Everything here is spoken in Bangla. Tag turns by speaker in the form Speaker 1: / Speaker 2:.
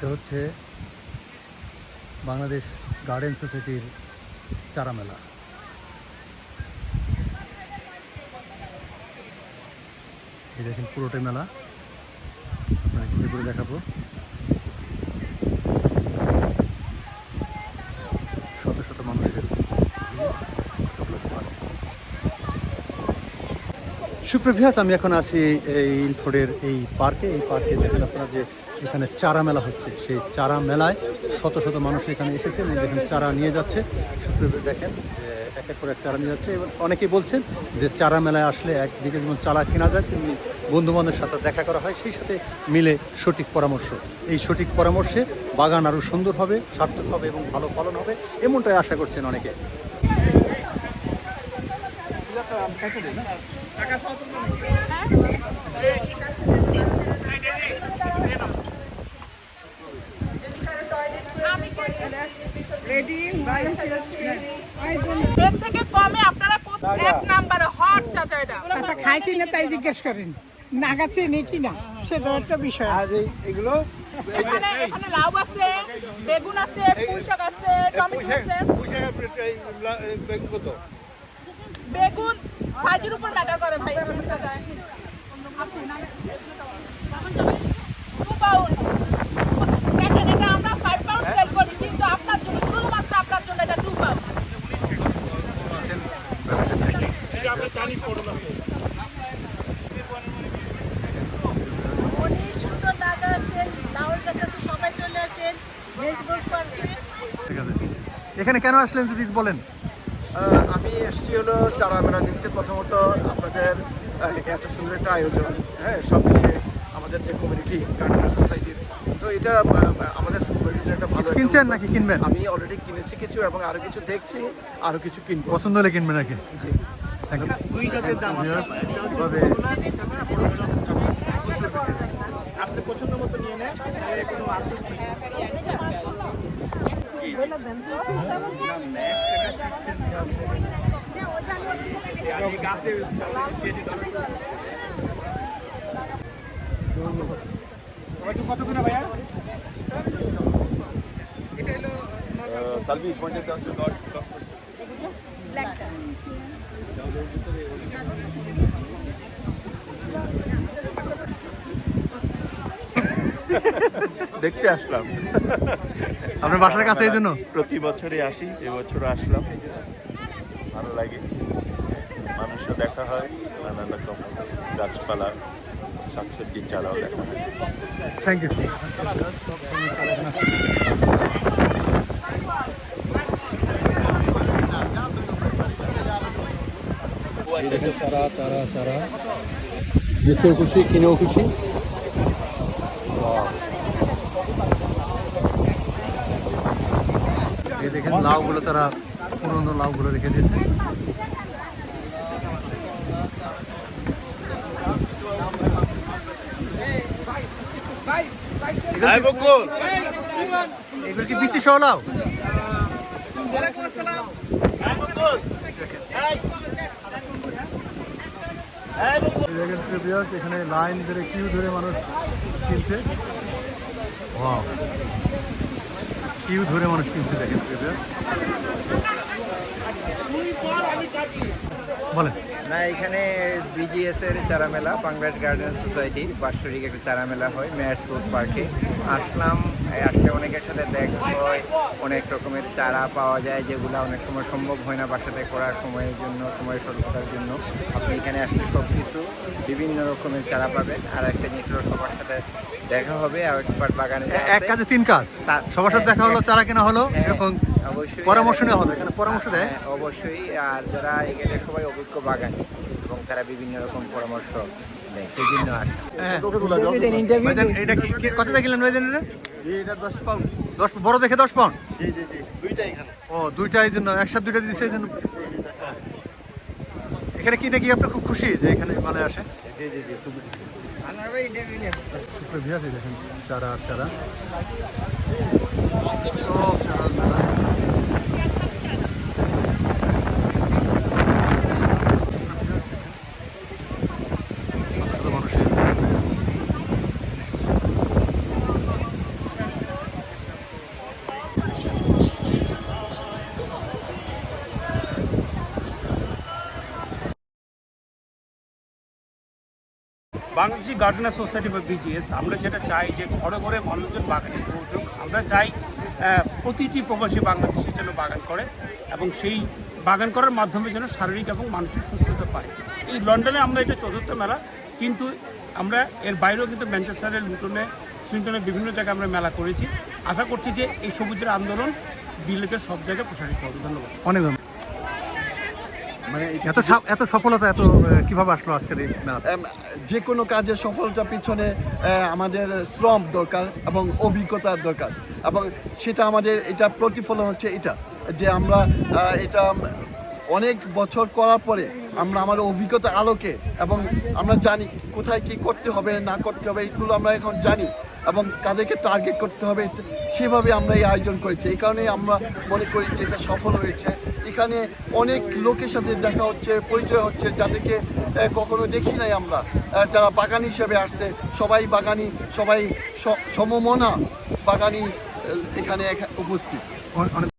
Speaker 1: এটা হচ্ছে বাংলাদেশ গার্ডেন সোসাইটির চারা মেলা এই দেখেন পুরোটাই মেলা। আপনাকে ঘুরে ঘুরে দেখাবো। শত শত মানুষের সুপ্রভিয়াস আমি এখন আছি এই ইলফোর্ডের এই পার্কে। এই পার্কে দেখেন আপনারা যে এখানে চারা মেলা হচ্ছে। সেই চারা মেলায় শত শত মানুষ এখানে এসেছে এবং দেখেন চারা নিয়ে যাচ্ছে। সুপ্রভিয়াস দেখেন এক এক করে চারা নিয়ে যাচ্ছে। এবং অনেকেই বলছেন যে চারা মেলায় আসলে একদিকে যেমন চারা কেনা যায়, তেমনি বন্ধুবান্ধবের সাথে দেখা করা হয়। সেই সাথে মিলে সঠিক পরামর্শ। এই সঠিক পরামর্শে বাগান আরও সুন্দর হবে, সার্থক হবে এবং ভালো ফলন হবে, এমনটাই আশা করছেন অনেকে।
Speaker 2: এর থেকে কমে আপনারা কত- এক নাম্বারে হট চাচা এটা।
Speaker 3: আচ্ছা খাই কিনা তাই জিজ্ঞেস করেন। নাগা চেনে কিনা সেটা একটা বিষয় আছে।
Speaker 2: এখানে এখানে লাউ আছে বেগুন আছে পুঁই শাক আছে টমেটো আছে। বেগুন সাইজের উপর ম্যাটার করে ভাই Two pound। দেখেন এটা আমরা ফাইভ পাউন্ড সেল করি কিন্তু আপনার জন্য শুধুমাত্র আপনার জন্য এটা টু পাউন্ড
Speaker 4: অনেক সুন্দর লাগা আছে লাউর গাছ আছে সবাই চলে আসেন বেসবল
Speaker 1: আছে এখানে কেন আসলেন যদি বলেন?
Speaker 5: আমি এসছি হলো চারা মেলা দেখতে প্রথমত আপনাদের এত সুন্দর একটা আয়োজন হ্যাঁ সব মিলিয়ে আমাদের যে কমিউনিটি গার্ডেনার সোসাইটির তো এটা আমাদের কমিউনিটির একটা ভালো
Speaker 1: কিনছেন নাকি কিনবেন?
Speaker 5: আমি অলরেডি কিনেছি কিছু এবং আরও কিছু দেখছি আরও কিছু কিনবো।
Speaker 1: পছন্দ হলে কিনবেন নাকি
Speaker 5: আপনি পছন্দ মতো নিয়ে নেন কোনো আপত্তি নেই।
Speaker 6: দেখতে আসলাম।
Speaker 1: আপনার বাসার কাছে এই জন্য?
Speaker 6: প্রতি বছরই আসি এবছর আসলাম। ভালো লাগে। মানুষও দেখা হয় নানান রকম গাছপালা শাকসবজির চারাও দেখা হয়।
Speaker 1: থ্যাংক ইউ তারা তারা চারা বেচেও খুশি কিনেও খুশি। এই দেখেন লাউগুলো তারা পুরনো লাউগুলো রেখে দিয়েছে। এগুলো কি- সহ লাউ? এখানে লাইন ধরে কিউ ধরে মানুষ কিনছে। কিউ ধরে মানুষ কিনছে, দেখেন বলেন।
Speaker 7: না, এখানে বিজিএস এর চারা মেলা বাংলাদেশ গার্ডেন সোসাইটির বাৎসরিক একটা চারা মেলা হয় মেয়ার রোড পার্কে। আসলাম আসলে অনেকের সাথে দেখা হয় অনেক রকমের চারা পাওয়া যায় যেগুলো অনেক সময় সম্ভব হয় না বাসাতে করার সময়ের জন্য সময় স্বল্পতার জন্য। আপনি এখানে আসলে সব কিছু বিভিন্ন রকমের চারা পাবেন। আর একটা জিনিস হলো সবার সাথে দেখা হবে আর এক্সপার্ট বাগানে
Speaker 1: এক কাজে তিন কাজ। সবার সাথে দেখা হলো চারা কেনা হলো
Speaker 7: হ্যাঁ,
Speaker 1: এরকম
Speaker 7: অবশ্যই।
Speaker 1: পরামর্শ নেওয়া হলো এখানে পরামর্শ দেয়।
Speaker 7: হ্যাঁ, অবশ্যই। আর যারা এখানে সবাই অভিজ্ঞ বাগানি এবং তারা বিভিন্ন রকম পরামর্শ দেয় সেই জন্য আসা
Speaker 1: হ্যাঁ। এটা কি কি- কত দিয়ে কিনলেন ভাইজান এটা? দশ বড় দেখে দশ পাউন্ড ও দুইটা এই জন্য একসাথে দুইটা দিচ্ছে এই জন্য। এখানে কি দেখি আপনি খুব খুশি যে এখানে মালে আসে? দেখেন চারা আর চারা সব চারা।
Speaker 8: বাংলাদেশি গার্ডেনার সোসাইটি বা বিজিএস আমরা যেটা চাই যে ঘরে ঘরে মানুষজন বাগানে উঠুক আমরা চাই প্রতিটি প্রবাসী বাংলাদেশি যেন বাগান করে এবং সেই বাগান করার মাধ্যমে যেন শারীরিক এবং মানসিক সুস্থতা পায়। এই লন্ডনে আমরা এটা চতুর্থ মেলা, কিন্তু আমরা এর বাইরেও কিন্তু ম্যানচেস্টারের, লুটনে সুইন্টনের বিভিন্ন জায়গায় আমরা মেলা করেছি। আশা করছি যে এই সবুজের আন্দোলন বিলেতের সব জায়গায় প্রসারিত হবে। ধন্যবাদ।
Speaker 1: অনেক
Speaker 9: মানে
Speaker 1: এত এত সফলতা এত কীভাবে আসলো আজকের এই
Speaker 9: যে কোনো কাজের সফলতার পিছনে আমাদের শ্রম দরকার এবং অভিজ্ঞতার দরকার। এবং সেটা আমাদের এটা প্রতিফলন হচ্ছে এটা যে আমরা এটা অনেক বছর করার পরে আমরা আমাদের অভিজ্ঞতা আলোকে এবং আমরা জানি কোথায় কি করতে হবে না করতে হবে এগুলো আমরা এখন জানি এবং কাদেরকে টার্গেট করতে হবে সেভাবে আমরা এই আয়োজন করেছি। এই কারণে আমরা মনে করি যে এটা সফল হয়েছে। এখানে অনেক লোকের সাথে দেখা হচ্ছে পরিচয় হচ্ছে যাদেরকে কখনো দেখি নাই আমরা। যারা বাগানি হিসেবে আসছে সবাই বাগানি সবাই সমমনা বাগানি এখানে উপস্থিত।
Speaker 1: অ- অনেক